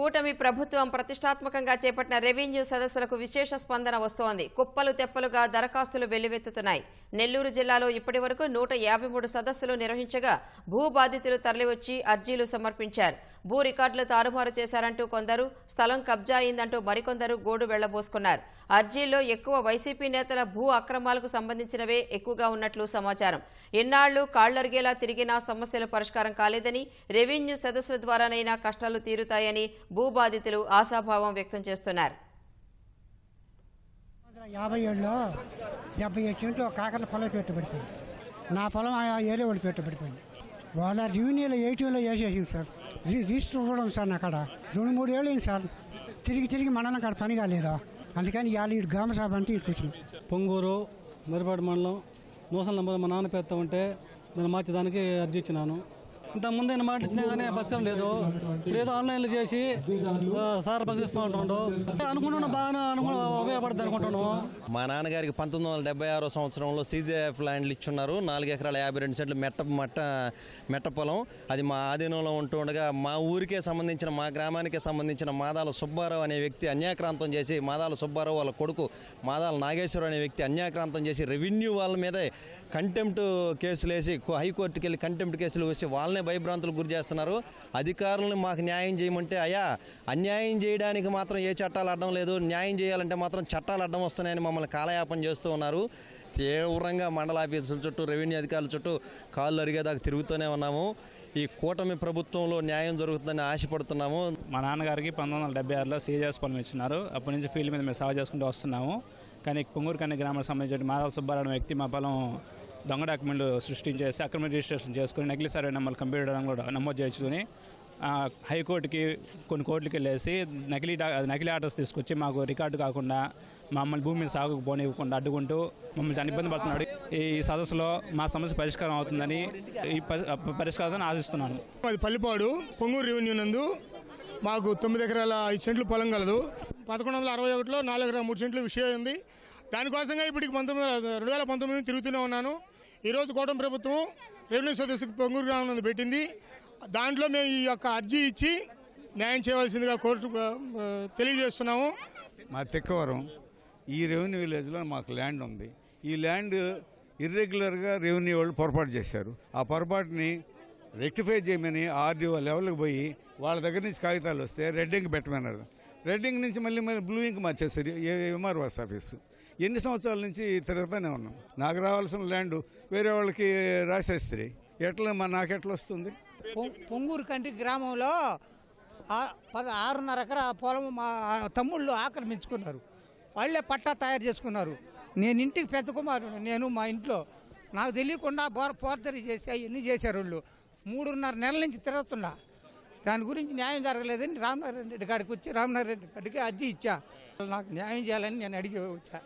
కూటమి ప్రభుత్వం ప్రతిష్టాత్మకంగా చేపట్టిన రెవెన్యూ సదస్సులకు విశేష స్పందన వస్తోంది. కుప్పలు తెప్పలుగా దరఖాస్తులు వెల్లువెత్తుతున్నాయి. నెల్లూరు జిల్లాలో ఇప్పటి వరకు నూట యాభై మూడు సదస్సులు నిర్వహించగా భూ బాధితులు తరలివచ్చి అర్జీలు సమర్పించారు. భూ రికార్డులు తారుమారు చేశారంటూ కొందరు స్థలం కబ్జా అయిందంటూ మరికొందరు గోడు వెళ్ళబోసుకున్నారు. అర్జీల్లో ఎక్కువ వైసీపీ నేతల భూ అక్రమాలకు సంబంధించినవే ఎక్కువగా ఉన్నట్లు సమాచారం. ఎన్నాళ్ళు కాళ్ళరిగేలా తిరిగినా సమస్యలు పరిష్కారం కాలేదని రెవెన్యూ సదస్సుల ద్వారానైనా కష్టాలు తీరుతాయని భూ బాధితులు ఆశాభావం వ్యక్తం చేస్తున్నారు. వందల యాభై ఏడులో డెబ్బై ఒక కాకర పొలం పెట్టుబడిపోయింది. నా పొలం ఆ ఏరియా వాళ్ళు పెట్టుబడిపోయింది. వాళ్ళ రెవెన్యూలో ఎయిటీలో వేసేసింది సార్. రిజిస్టర్ కూడా ఉంది సార్ నా కాడ. రెండు మూడు ఏళ్ళు అయింది సార్. తిరిగి తిరిగి మండలం కాడ పని కాలేదా? అందుకని ఇవాళ ఇటు గ్రామ సభ అంటే ఇటు వచ్చినాం. పొంగూరు మరిపాడు మండలం నూసల నంబర్ మా నాన్న పెడతా ఉంటే దాన్ని మార్చేదానికి అర్జీ ఇచ్చినాను. ఇంతకుముందు ఆయన మాట ఇచ్చినా కానీ పరిస్థితి లేదు. ఏదో ఆన్లైన్లో చేసి సార్ పరిశీలిస్తూ ఉంటుండు. అనుకుంటున్నా బాగా అనుకు ఉపయోగపడుతుంది అనుకుంటున్నాము మా నాన్నగారికి పంతొమ్మిది వందల డెబ్బై ఆరో సంవత్సరంలో సీజేఎఫ్ ల్యాండ్లు ఇచ్చున్నారు. నాలుగు ఎకరాల యాభై రెండు సెంట్లు మెట్ట మట్ట మెట్ట పొలం. అది మా ఆధీనంలో ఉంటుండగా మా ఊరికే సంబంధించిన మా గ్రామానికి సంబంధించిన మాదాల సుబ్బారావు అనే వ్యక్తి అన్యాక్రాంతం చేసి మాదాల సుబ్బారావు వాళ్ళ కొడుకు మాదాల నాగేశ్వరం అనే వ్యక్తి అన్యాక్రాంతం చేసి రెవెన్యూ వాళ్ళ మీదే కంటెంప్ట్ కేసులు వేసి హైకోర్టుకి వెళ్ళి కంటెంప్ట్ కేసులు వేసి వాళ్ళనే భయభ్రాంతులకు గురి చేస్తున్నారు. అధికారులను మాకు న్యాయం చేయమంటే అయ్యా అన్యాయం చేయడానికి మాత్రం ఏ చట్టాలు అడ్డం లేదు. న్యాయం చేయాలంటే మాత్రం చట్టాలు అడ్డం వస్తున్నాయని మమ్మల్ని కాలయాపన చేస్తూ ఉన్నారు. తీవ్రంగా మండల ఆఫీసుల చుట్టూ రెవెన్యూ అధికారుల చుట్టూ కాళ్ళు అరిగేదాకా తిరుగుతూనే ఉన్నాము. ఈ కూటమి ప్రభుత్వంలో న్యాయం జరుగుతుందని ఆశపడుతున్నాము. మా నాన్నగారికి పంతొమ్మిది వందల డెబ్బై ఆరులో సీజర్స్ పొలం ఇచ్చినారు. అప్పటి నుంచి ఫీల్డ్ మీద మేము సేవ చేసుకుంటూ వస్తున్నాము. కానీ పొంగూరు కన్నీ గ్రామానికి సంబంధించిన మాధవ సుబ్బారాయణ వ్యక్తి మా పొలం దొంగ డాక్యుమెంట్లు సృష్టించేసి అక్రమ రిజిస్ట్రేషన్ చేసుకుని నకిలీ సర్వే నెంబర్ కంప్యూటర్ కూడా నమోదు చేసుకుని హైకోర్టుకి కొన్ని కోర్టులకి వెళ్ళేసి నకిలీ నకిలీ ఆర్డర్స్ తీసుకొచ్చి మాకు రికార్డు కాకుండా మమ్మల్ని భూమి మీద సాగుకు పోనివ్వకుండా అడ్డుకుంటూ మమ్మల్ని చాలా ఇబ్బంది పడుతున్నాడు. ఈ సదస్సులో మా సమస్య పరిష్కారం అవుతుందని ఈ పరి- పరిష్కారాన్ని ఆశిస్తున్నాను. అది పల్లిపాడు పొంగూరు రెవెన్యూ నందు. మాకు తొమ్మిది ఎకరాల ఐదు సెంట్లు పొలం కలదు. పదకొండు వందల అరవై ఒకటిలో నాలుగు ఎకరాల మూడు సెంట్లు విషయం ఉంది దానికోసంగా ఇప్పటికి పంతొమ్మిది రెండు వేల పంతొమ్మిది తిరుగుతూనే ఉన్నాను. ఈరోజు కూటమి ప్రభుత్వం రెవెన్యూ సదస్సుకు పొంగూరు గ్రామం నందు పెట్టింది. దాంట్లో మేము ఈ యొక్క అర్జీ ఇచ్చి న్యాయం చేయవలసిందిగా కోర్టు తెలియజేస్తున్నాము. మా తిక్కవరం ఈ రెవెన్యూ విలేజ్లో మాకు ల్యాండ్ ఉంది. ఈ ల్యాండ్ ఇర్రెగ్యులర్గా రెవెన్యూ వాళ్ళు పొరపాటు చేశారు. ఆ పొరపాటుని రెక్టిఫై చేయమని ఆర్డీఓ లెవెల్కి పోయి వాళ్ళ దగ్గర నుంచి కాగితాలు వస్తే రెడ్డింగ్ పెట్టమన్నారు. రెడ్డింగ్ నుంచి మళ్ళీ మళ్ళీ బ్లూ ఇంక్ మార్చేసారు ఎంఆర్ఓఎస్ ఆఫీసు. ఎన్ని సంవత్సరాల నుంచి తిరుగుతూనే ఉన్నాం. నాకు రావాల్సిన ల్యాండ్ వేరే వాళ్ళకి రాసేస్త్రి ఎట్లా మా నాకు వస్తుంది? పొం- పొంగూరు కంటి గ్రామంలో పద ఆరున్నర ఎకరా పొలం మా తమ్ముళ్ళు ఆక్రమించుకున్నారు. వాళ్ళే పట్టా తయారు చేసుకున్నారు. నేను ఇంటికి పెద్ద కుమారుడు నేను మా ఇంట్లో. నాకు తెలియకుండా బోర్ పోర్దరి చేసి అవన్నీ చేశారు వాళ్ళు. మూడున్నర నెలల నుంచి తిరుగుతున్నా. దాని గురించి న్యాయం జరగలేదని రామనారాయణ రెడ్డి కాడికి వచ్చి రామనారాయణ రెడ్డి కాడికి అర్జీ ఇచ్చా. నాకు న్యాయం చేయాలని నేను అడిగి వచ్చా.